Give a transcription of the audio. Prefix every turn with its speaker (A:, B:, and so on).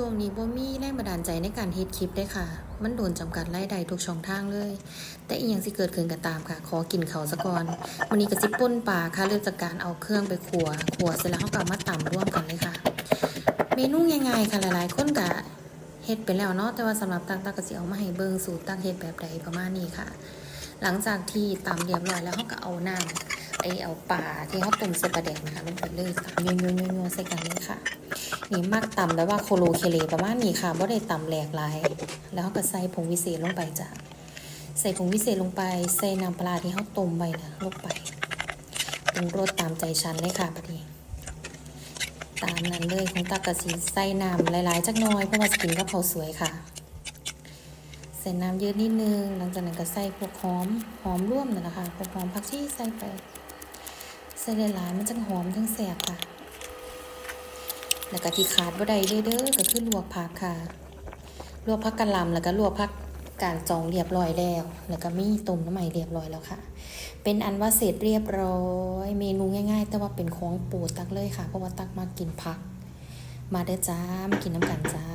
A: ช่วงนี้บ่มีแรงบันดาลใจในการเฮ็ดคลิปเด้ค่ะ มันโดนจำกัดรายได้ทุกช่องทางเลย แต่อีหยังสิเกิดขึ้นก็ตามค่ะ ขอกินเขาซะก่อน วันนี้ก็สิป่นปลาค่ะ เริ่มจากการเอาเครื่องไปขัวขัวเสร็จแล้วเฮาก็เอามาตำร่วมกันเลยค่ะ เมนูง่ายๆค่ะหลายๆคนก็เฮ็ดไปแล้วเนาะ แต่ว่าสำหรับตักตักก็สิเอามาให้เบิ่งสูตรตักเฮ็ดแบบใดประมาณนี้ค่ะ หลังจากที่ตำเรียบร้อยแล้วเฮาก็เอาน้ำไอเอาปลาที่เฮาต้มใส่ปลาแดกนะคะลงไปเลยตำยัวๆๆๆใส่กันเลยค่ะ นี่มักตำแล้วว่าโคโลเคเลประมาณนี้ค่ะบ่ได้ตำแหลกหลาย แล้วเราก็ใส่ผงวิเศษลงไปจ้ะใส่ผงวิเศษลงไป ใส่น้ำปลาที่เขาต้มไว้นะลงไปปรุงรสตามใจฉันเลยค่ะพอดีตามนั้นเลยของตากะสีใส่น้ำหลายๆจักน้อยเพราะว่าจะกินกับเขาสวยค่ะ ใส่น้ำเยอะนิดนึง หลังจากนั้นก็ใส่พวกหอมหอมร่วมนั่นแหละค่ะพวกหอมผักชีใส่ไปใส่หลายๆมันจะหอมทั้งแสบค่ะ แล้วก็ที่ขาดบ่ได้เลยเด้อก็คือลวกผักค่ะ ลวกผักกะหล่ำแล้วก็ลวกผักกาดจองเรียบร้อยแล้ว แล้วก็มีต้มน้ำใหม่เรียบร้อยแล้วค่ะ เป็นอันว่าเสร็จเรียบร้อย เมนูง่าย ๆ แต่ว่าเป็นของปูตักเลยค่ะ เพราะว่าตักมากินผัก มาเด้อจ้ามากินน้ำกันจ้า